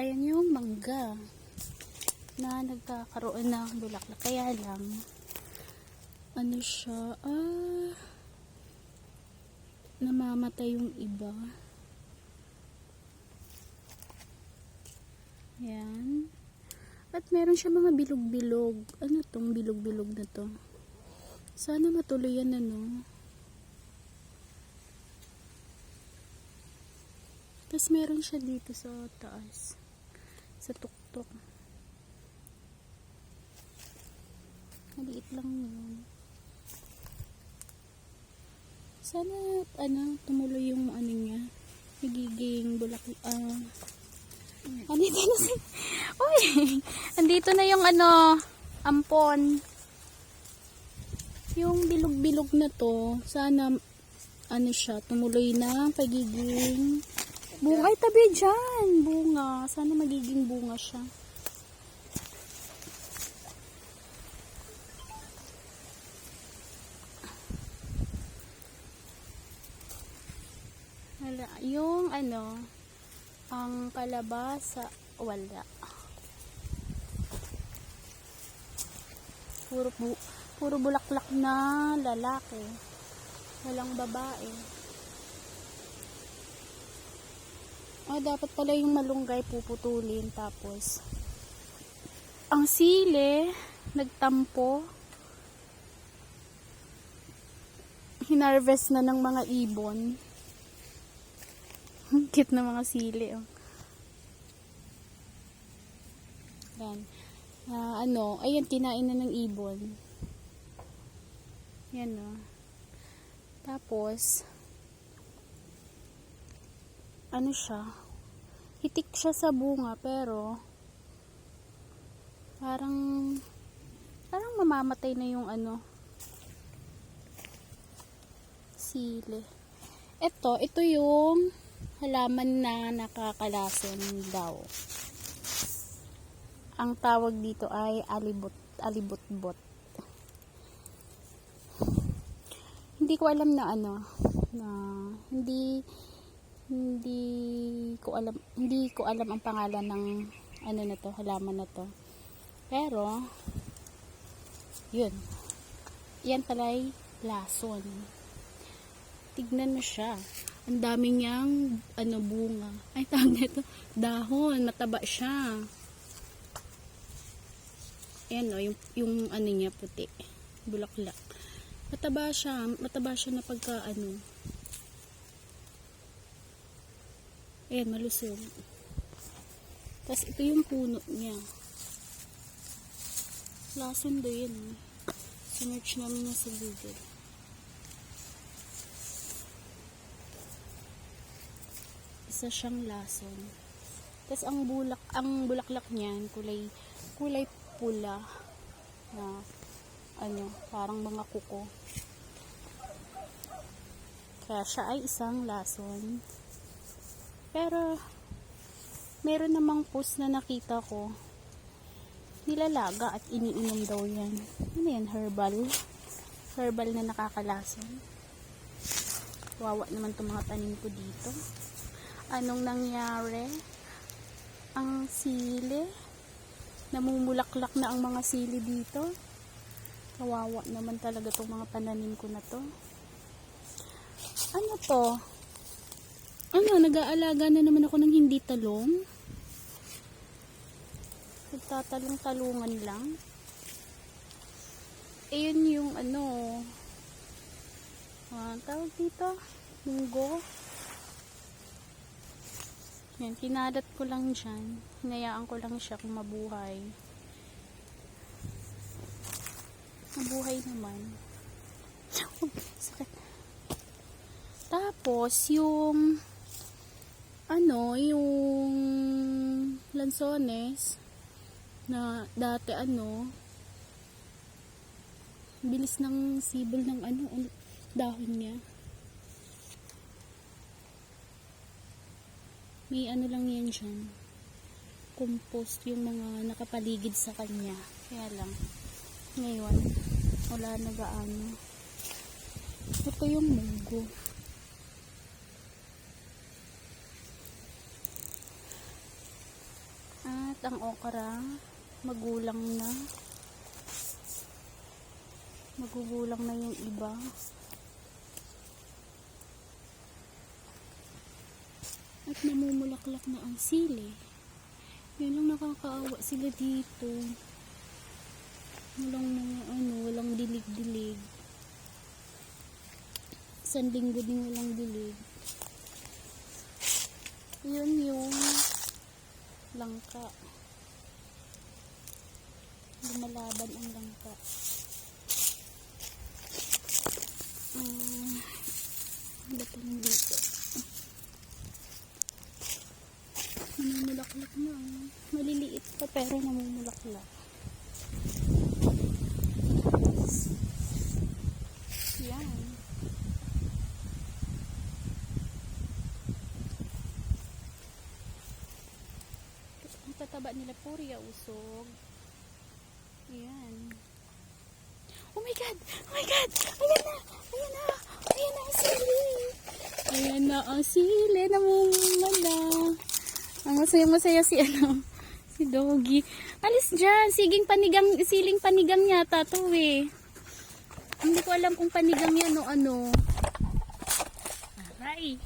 ayan yung mangga na nagkakaroon ng bulaklak. Kaya lang, ano siya, ah, namamatay yung iba. Ayan. At meron siya mga bilog-bilog. Ano tong bilog-bilog na to? Sana matuloy yan ano. Tapos meron siya dito sa taas. Sa tuktok. Maliit lang yun. Sana, ano, tumuloy yung ano niya. Nagiging bulak, ah, andito na si, uy, andito na yung ano, ampon. Yung bilog-bilog na to, sana, ano siya, tumuloy na pagiging bunga. Tabi dyan, bunga. Sana magiging bunga siya. Wala. Yung ano, ang kalabasa, wala. Puro, bu puro bulaklak na lalaki. Walang babae. Ah, dapat pala yung malunggay puputulin. Tapos, ang sili, nagtampo. Hinarvest na ng mga ibon. Cute na mga sili, oh. Yan. Ah, ano, ayan, kinain na ng ibon. Yan, oh. Tapos, ano siya, hitik siya sa bunga, pero, parang, parang mamamatay na yung ano, sili. Ito, ito yung halaman na nakakalason daw. Ang tawag dito ay alibot, alibot-bot. Hindi ko alam na ano, na hindi hindi ko alam hindi ko alam ang pangalan ng ano na to, halaman na to. Pero yun. Yan pala ay lason. Tignan mo siya. Ang dami niyang ano bunga. Ay tawag nito, dahon, mataba siya. Ayan o, yung, yung ano niya puti. Bulaklak. Mataba siya, mataba siya na pagka ano. Ayan, malusog. Tapos ito yung puno niya. Lason daw yun. eh. Sinearch namin niya sa Google. Isa siyang lason. Tapos ang bulak, ang bulaklak niyan kulay kulay pula na ano, parang mga kuko. Kaya siya ay isang lason. Pero meron namang post na nakita ko nilalaga at iniinom daw yan. Ano yan? Herbal. Herbal na nakakalason. Wawa naman itong mga tanim ko dito. Anong nangyari? Ang sili. Namumulaklak na ang mga sili dito. Kawawa naman talaga itong mga pananim ko na to. Ano to? Ano, nag-aalaga na naman ako ng hindi talong. Nagtatalong-talungan lang. Ayun yung ano, ah, tawag dito, munggo. Yan, kinadat ko lang dyan. Hinayaan ko lang siya kung mabuhay. Mabuhay naman. Sakit. Tapos, yung ano, yung lansones na dati ano bilis ng sibol ng ano dahon niya. May ano lang yan dyan. Compost yung mga nakapaligid sa kanya. Kaya lang ngayon wala na gaano. Ito yung munggo ang okra. Magulang na. Magugulang na yung iba. At namumulaklak na ang sili. Yun lang nakakaawa sila dito. Walang mga ano, walang dilig-dilig. Isang linggo din walang dilig. Yun yung langka. Lumalaban ang langka. Um, ano ba tanong dito? Namumulaklak na. ah. Maliliit pa pero namumulaklak. Yan. Ang tataba nila puri usog. Yan. Oh my god! Oh my god! Ayan na! Ayan na! Ayan na ang sili! Ayan na ang sili! Namumula! Ang masaya-masaya si ano, si Doggy. Alis dyan! Siging panigang, siling panigang yata to eh. Hindi ko alam kung panigang yan o ano. Aray!